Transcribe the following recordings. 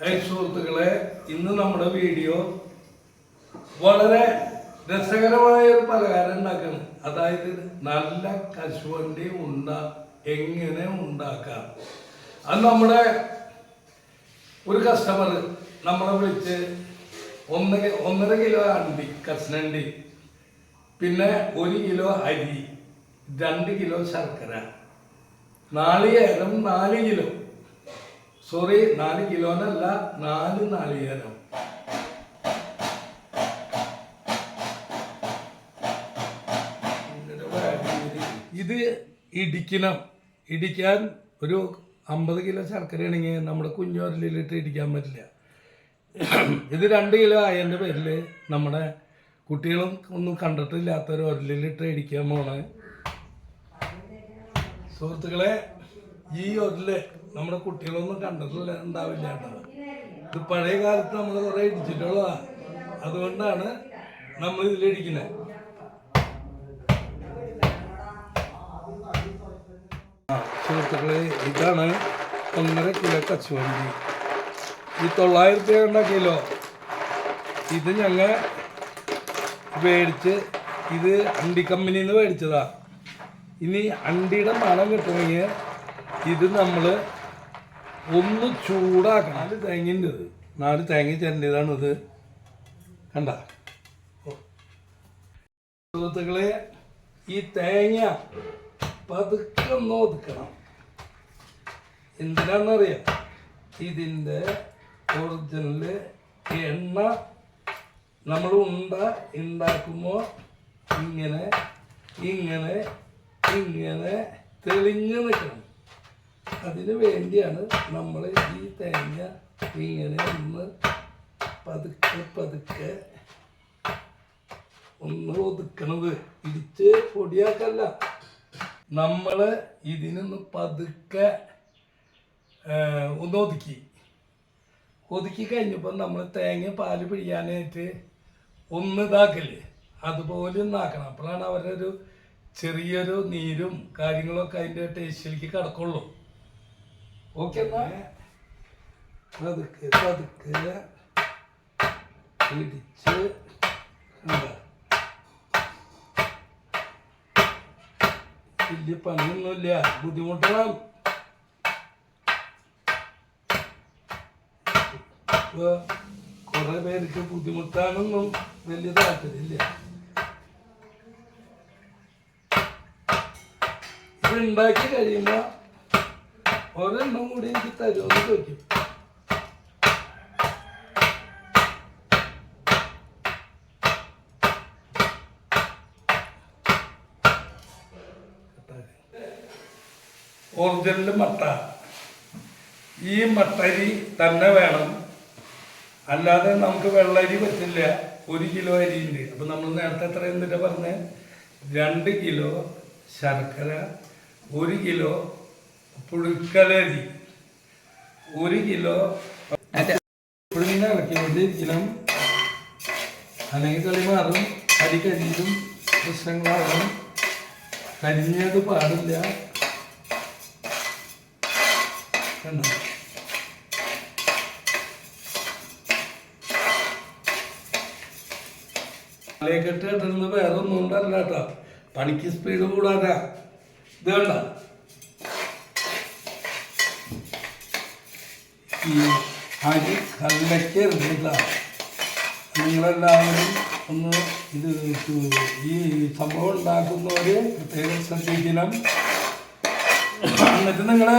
Hi സുഹൃത്തുക്കളെ ഇന്ന് നമ്മുടെ വീഡിയോ വളരെ രസകരമായ ഒരു പലഹാരം ഉണ്ടാക്കണം. അതായത് നല്ല കശുവണ്ടി ഉണ്ട എങ്ങനെ ഉണ്ടാക്കാം? അത് നമ്മുടെ ഒരു കസ്റ്റമർ നമ്മളെ വിളിച്ച് ഒന്ന് ഒന്നര കിലോ അണ്ടി കസ്നണ്ടി പിന്നെ ഒരു കിലോ അരി രണ്ട് കിലോ ശർക്കര നാളികേരം നാല് കിലോ. സോറി നാല് കിലോനല്ല നാല് നാളികേരം. ഇത് ഇടിക്കണം. ഇടിക്കാൻ ഒരു അമ്പത് കിലോ ശർക്കര ആണെങ്കിൽ നമ്മുടെ കുഞ്ഞോരലിലിട്ട് ഇടിക്കാൻ പറ്റില്ല. ഇത് രണ്ട് കിലോ ആയതിന്റെ പേരിൽ നമ്മുടെ കുട്ടികളും ഒന്നും കണ്ടിട്ടില്ലാത്തൊരു ഒരലിലിട്ട് ഇടിക്കാൻ പോണേ. സുഹൃത്തുക്കളെ ഈ ഒരൽ നമ്മുടെ കുട്ടികളൊന്നും കണ്ടിട്ടില്ല ഉണ്ടാവില്ല കേട്ടോ. ഇത് പഴയ കാലത്ത് നമ്മൾ കുറെ ഇടിച്ചിട്ടുള്ളതാ. അതുകൊണ്ടാണ് നമ്മൾ ഇതിലിടിക്കുന്നത് ആ സുഹൃത്തുക്കളെ ഇതാണ് ഒന്നര കിലോ കച്ചുവണ്ടി ഈ തൊള്ളായിരത്തി കണ്ട കിലോ. ഇത് ഞങ്ങൾ മേടിച്ച് ഇത് അണ്ടി കമ്പനിയിൽ നിന്ന് മേടിച്ചതാ. ഇനി അണ്ടിയുടെ മണം കിട്ടണമെങ്കിൽ ഇത് നമ്മൾ ഒന്ന് ചൂടാക്കണം. നാല് തേങ്ങന്റെ ഇത്. നാല് തേങ്ങ ചേരേണ്ടതാണ് ഇത്. കണ്ട? സുഹൃത്തുക്കളെ ഈ തേങ്ങ പതുക്കെ ഒന്ന് ഒതുക്കണം. എന്തിനാണെന്നറിയാം? ഇതിന്റെ ഒറിജിനൽ എണ്ണ നമ്മൾ ഉണ്ട ഉണ്ടാക്കുമ്പോൾ ഇങ്ങനെ ഇങ്ങനെ ഇങ്ങനെ തെളിഞ്ഞ് നിൽക്കണം അതിന് വേണ്ടിയാണ് നമ്മൾ ഈ തേങ്ങ ഇങ്ങനെ ഒന്ന് പതുക്കെ പതുക്കെ ഒന്ന് ഒതുക്കണത്. ഇടിച്ച് പൊടിയാക്കല്ല. നമ്മൾ ഇതിനൊന്ന് പതുക്കെ ഒന്ന് ഒതുക്കി. ഒതുക്കി കഴിഞ്ഞപ്പോൾ നമ്മൾ തേങ്ങ പാൽ പിഴിയാനായിട്ട് ഒന്ന് ഇതാക്കല്ലേ അതുപോലെ ഒന്നാക്കണം അപ്പോഴാണ് അവരുടെ ഒരു ചെറിയൊരു നീരും കാര്യങ്ങളൊക്കെ അതിന്റെ ടേസ്റ്റിലേക്ക് കിടക്കുള്ളൂ. പതുക്കെ പതുക്കെ. പിടിച്ച്. എന്താ വലിയ പണിയൊന്നുമില്ല. ബുദ്ധിമുട്ടണം. ഇപ്പൊ കുറെ പേർക്ക് ബുദ്ധിമുട്ടാനൊന്നും വലിയ താല്പര്യമില്ല. ഇത് ഉണ്ടാക്കി കഴിയുമ്പോ ഒരെണ്ണം കൂടി എനിക്ക് തരുമെന്ന് ചോദിക്കും. ഒറിജിനൽ മട്ട. ഈ മട്ടരി തന്നെ വേണം. അല്ലാതെ നമുക്ക് വെള്ളരി പറ്റില്ല. ഒരു കിലോ അരിയുണ്ട് അപ്പം നമ്മൾ നേരത്തെ എത്ര എന്നിട്ട് പറഞ്ഞ? രണ്ട് കിലോ ശർക്കര ഒരു കിലോ പുഴുക്കലരി. ഒരു കിലോ പുഴുങ്ങിനെ ഇളക്കിക്കൊണ്ടിരിക്കണം അല്ലെങ്കിൽ കളി മാറും അരി കരിയിലും പ്രശ്നങ്ങളാകും കരിഞ്ഞത് പാടില്ല. കണ്ടോ? തലയെക്കെട്ട് കെട്ടുന്നത് വേറെ ഒന്നും കൊണ്ടല്ല കേട്ടോ. പണിക്ക് സ്പീഡ് കൂടാനാ. ഇത് കണ്ട? ഈ അരി കല്ലയ്ക്കരുതില്ല നിങ്ങളെല്ലാവരും ഒന്ന് ഇത് ഈ സംഭവം ഉണ്ടാക്കുന്നവര് പ്രത്യേകം ശ്രദ്ധിക്കണം. എന്നിട്ട് നിങ്ങൾ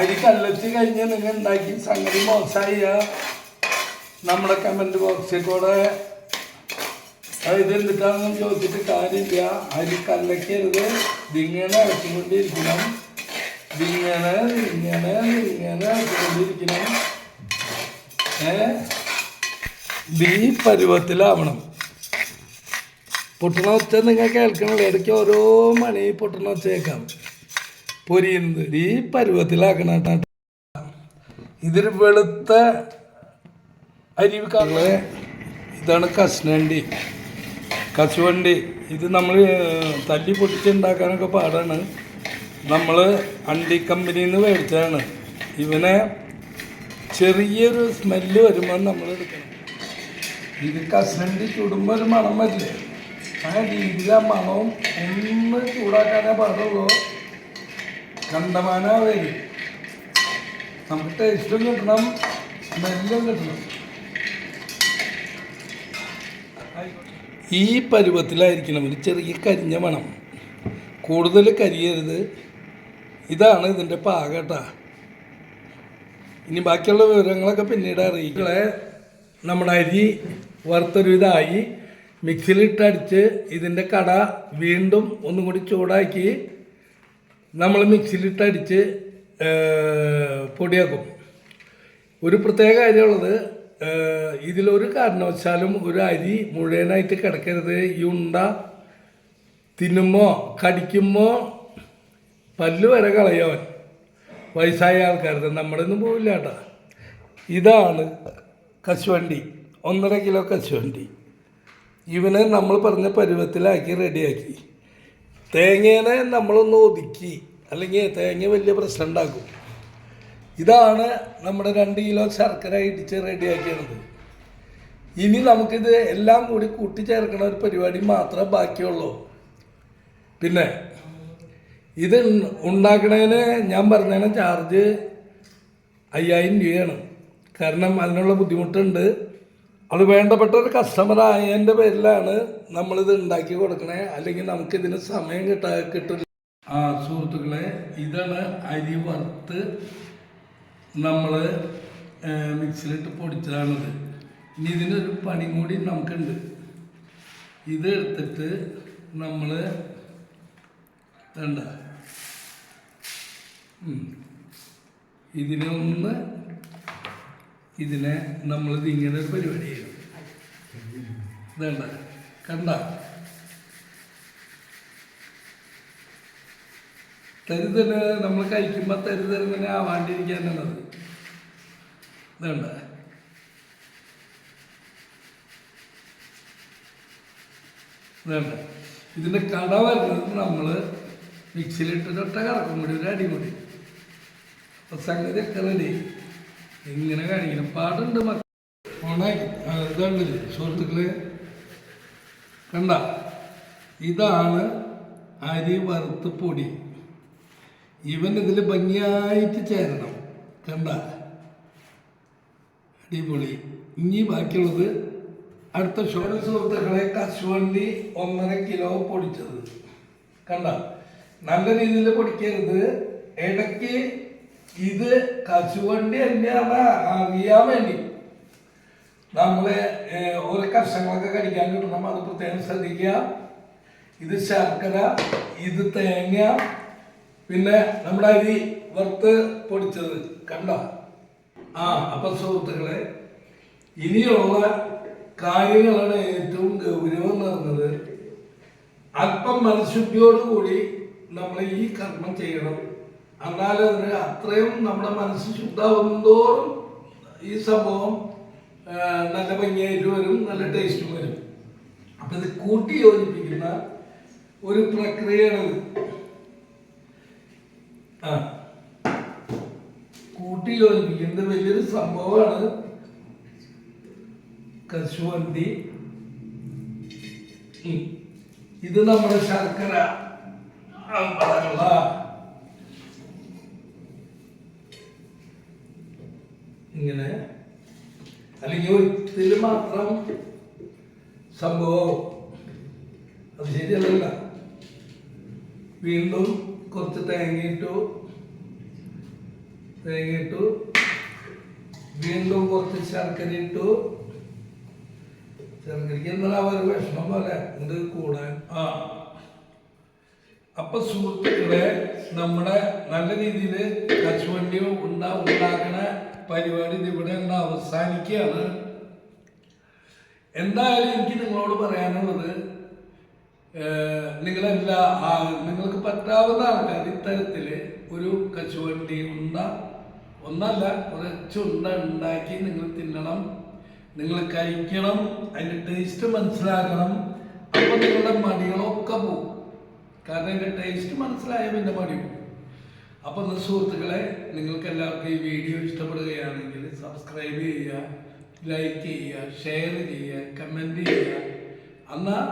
അരി കല്ലച്ച് കഴിഞ്ഞ് നിങ്ങൾ ഉണ്ടാക്കി സംഗതി മോശമായ നമ്മുടെ കമന്റ് ബോക്സിൽ കൂടെ. ഇത് ഇതെന്തിട്ടാണെന്ന് ചോദിച്ചിട്ട് കാര്യമില്ല. അരി കല്ലക്കരുത് ഇതിങ്ങനെ ഇറക്കിക്കൊണ്ടിരിക്കണം ഇതിങ്ങനെ ഇങ്ങനെ ഇങ്ങനെ ഇറക്കിക്കൊണ്ടിരിക്കണം ഏ? പരുവത്തിലാവണം. പൊട്ടണ ഒച്ച നിങ്ങൾ കേൾക്കണല്ലോ ഇടയ്ക്ക് ഓരോ മണി പൊട്ടണ ഒച്ച കേൾക്കാം പൊരിയുന്നത് ഈ പരുവത്തിലാക്കണം കേട്ടോ ഇതൊരു വെളുത്ത അരിവിക്കാളെ ഇതാണ് കസ്നണ്ടി കശുവണ്ടി. ഇത് നമ്മൾ തല്ലി പൊട്ടിച്ചുണ്ടാക്കാനൊക്കെ പാടാണ്. നമ്മൾ അണ്ടി കമ്പനിയിൽ നിന്ന് മേടിച്ചതാണ്. ഇവനെ ചെറിയൊരു സ്മെല്ല് വരുമ്പോൾ നമ്മൾ എടുക്കണം. ഇത് കസണ്ടി ചുടുമ്പോൾ ഒരു മണം വരില്ലേ? ആ രീതിയിൽ ആ മണവും ഒന്ന് ചൂടാക്കാനേ പാടുള്ളൂ. കണ്ടമാനാ വരും നമുക്ക് ടേസ്റ്റും കിട്ടണം സ്മെല്ലും കിട്ടണം. ഈ പരുവത്തിലായിരിക്കണം ഒരു ചെറിയ കരിഞ്ഞ മണം. കൂടുതൽ കരിയരുത്. ഇതാണ് ഇതിന്റെ പാകട്ടാ ഇനി ബാക്കിയുള്ള വിവരങ്ങളൊക്കെ പിന്നീട് അറിയിക്കളെ നമ്മുടെ അരി വറുത്തൊരു ഇതായി. മിക്സിയിലിട്ടടിച്ച് ഇതിന്റെ കട വീണ്ടും ഒന്നും കൂടി ചൂടാക്കി നമ്മൾ മിക്സിയിലിട്ടടിച്ച് പൊടിയാക്കും. ഒരു പ്രത്യേക കാര്യമുള്ളത് ഇതിലൊരു കാരണവശാലും ഒരു അരി മുഴുവനായിട്ട് കിടക്കരുത്. ഈ ഉണ്ട തിന്നുമ്പോൾ കടിക്കുമ്പോൾ പല്ല് വരെ കളയവൻ വയസ്സായ ആൾക്കാരുടെ നമ്മുടെ ഒന്നും പോവില്ല കേട്ടാ. ഇതാണ് കശുവണ്ടി ഒന്നര കിലോ കശുവണ്ടി. ഇവനെ നമ്മൾ പറഞ്ഞ പരുവത്തിലാക്കി റെഡിയാക്കി. തേങ്ങേനെ നമ്മളൊന്ന് ഒതുക്കി അല്ലെങ്കിൽ തേങ്ങ വലിയ പ്രശ്നം ഉണ്ടാക്കും. ഇതാണ് നമ്മുടെ രണ്ട് കിലോ ശർക്കര ഇടിച്ച് റെഡിയാക്കിയത് ഇനി നമുക്കിത് എല്ലാം കൂടി കൂട്ടിച്ചേർക്കണ ഒരു പരിപാടി മാത്രമേ ബാക്കിയുള്ളൂ. പിന്നെ ഇത് ഉണ്ടാക്കണേന് ഞാൻ പറഞ്ഞതിന് ചാർജ് അയ്യായിരം രൂപയാണ്. കാരണം അതിനുള്ള ബുദ്ധിമുട്ടുണ്ട്. അത് വേണ്ടപ്പെട്ട ഒരു കസ്റ്റമർ ആയതിന്റെ പേരിലാണ് നമ്മളിത് ഉണ്ടാക്കി കൊടുക്കണേ. അല്ലെങ്കിൽ നമുക്കിതിന് സമയം കിട്ടാ കിട്ടില്ല ആ സുഹൃത്തുക്കളെ ഇതാണ് അരി വറുത്ത് നമ്മൾ മിക്സിയിലിട്ട് പൊടിച്ചതാണിത്. ഇനി ഇതിനൊരു പണി കൂടി നമുക്കുണ്ട്. ഇത് എടുത്തിട്ട് നമ്മൾ വേണ്ട. ഇതിനെ ഒന്ന് ഇതിനെ നമ്മളിത് ഇങ്ങനെ ഒരു പരിപാടി ചെയ്യണം. വേണ്ട. കണ്ട. തരുതന്നെ നമ്മൾ കഴിക്കുമ്പോൾ തരുതരുന്നതിനെ ആവാണ്ടിരിക്കാനുള്ളത് വേണ്ട. വേണ്ട. ഇതിന്റെ കട വരുന്നത് നമ്മൾ മിക്സിയിലിട്ട് ഒട്ട കറക്കും കൂടി ഒരു അടി കൂടി സംഗതി റെഡി ഇങ്ങനെ കാണിക്കണം പാടുണ്ട് മക്ക ഓണാക്കി ആ, ഇതാണ് സുഹൃത്തുക്കളെ കണ്ട? ഇതാണ് അരി വറുത്ത് പൊടി. ഇവൻ ഇതിൽ ഭംഗിയായിട്ട് ചേരണം. കണ്ട? അടിപൊളി. ഇനി ബാക്കിയുള്ളത് അടുത്ത ഷോട് സുഹൃത്തുക്കളെ കശുവണ്ടി ഒന്നര കിലോ പൊടിച്ചത്. കണ്ട? നല്ല രീതിയിൽ പൊടിക്കരുത്. ഇടയ്ക്ക് ഇത് കശുവണ്ടി തന്നെയാണ് അറിയാൻ വേണ്ടി. നമ്മൾ ഓരോ കർഷകങ്ങളൊക്കെ കടിക്കാൻ കിട്ടണം. അത് പ്രത്യേകം ശ്രദ്ധിക്കുക. ഇത് ശർക്കര ഇത് തേങ്ങ പിന്നെ നമ്മുടെ അരി വറുത്ത് പൊടിച്ചത്. കണ്ട? ആ അപ്പൊ സുഹൃത്തുക്കളെ ഇനിയുള്ള കാര്യങ്ങളാണ് ഏറ്റവും ഗൗരവം നിറഞ്ഞത്. അല്പം മനഃശുദ്ധിയോടുകൂടി നമ്മൾ ഈ കർമ്മം ചെയ്യണം. എന്നാലും അത്രയും നമ്മുടെ മനസ്സ് ശുദ്ധാവുന്നതോറും ഈ സംഭവം നല്ല ഭംഗിയായിട്ട് വരും നല്ല ടേസ്റ്റും വരും. അപ്പം ഇത് കൂട്ടി യോജിപ്പിക്കുന്ന ഒരു പ്രക്രിയയാണിത് ആ. കൂട്ടി യോജിപ്പിക്കുന്നത് വലിയൊരു സംഭവമാണ് കശുവണ്ടി. ഉം. ഇത് നമ്മുടെ ശർക്കര അമ്പലങ്ങള. ഇങ്ങനെ. അല്ലെങ്കിൽ ഒരിത്തിൽ മാത്രം സംഭവം. അത് ശരിയല്ല വീണ്ടും കുറച്ച് തേങ്ങയിട്ടു തേങ്ങയിട്ടു വീണ്ടും കുറച്ച് ശർക്കര ഇട്ടു ശർക്കരയ്ക്ക് എന്നാൽ ഒരു വിഷമം പോലെ? ഇത് കൂടാൻ. ആ. അപ്പൊ സുഹൃത്തുക്കളെ നമ്മുടെ നല്ല രീതിയിൽ കശുവണ്ടി ഉണ്ടാ ഉണ്ടാക്കണ പരിപാടി ഇവിടെ ഉണ്ട് അവസാനിക്കുകയാണ്. എന്തായാലും എനിക്ക് നിങ്ങളോട് പറയാനുള്ളത് നിങ്ങളെല്ലാ നിങ്ങൾക്ക് പറ്റാവുന്ന ആൾക്കാർ ഇത്തരത്തിൽ ഒരു കശുവണ്ടി ഉണ്ട ഒന്നല്ല കുറച്ചുണ്ട ഉണ്ടാക്കി നിങ്ങൾ തിന്നണം നിങ്ങൾ കഴിക്കണം അതിന്റെ ടേസ്റ്റ് മനസ്സിലാക്കണം അപ്പോൾ നിങ്ങളുടെ മടികളൊക്കെ പോകും. കാരണം അതിന്റെ ടേസ്റ്റ് മനസ്സിലായ പിന്നെ മടി പോകും. ഒന്ന് സുഹൃത്തുക്കളെ നിങ്ങൾക്ക് എല്ലാവർക്കും ഈ വീഡിയോ ഇഷ്ടപ്പെടുകയാണെങ്കിൽ സബ്സ്ക്രൈബ് ചെയ്യുക ലൈക്ക് ചെയ്യുക ഷെയർ ചെയ്യുക കമന്റ് ചെയ്യുക. എന്നാൽ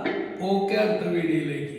ഓക്കെ അടുത്ത വീഡിയോയിലേക്ക്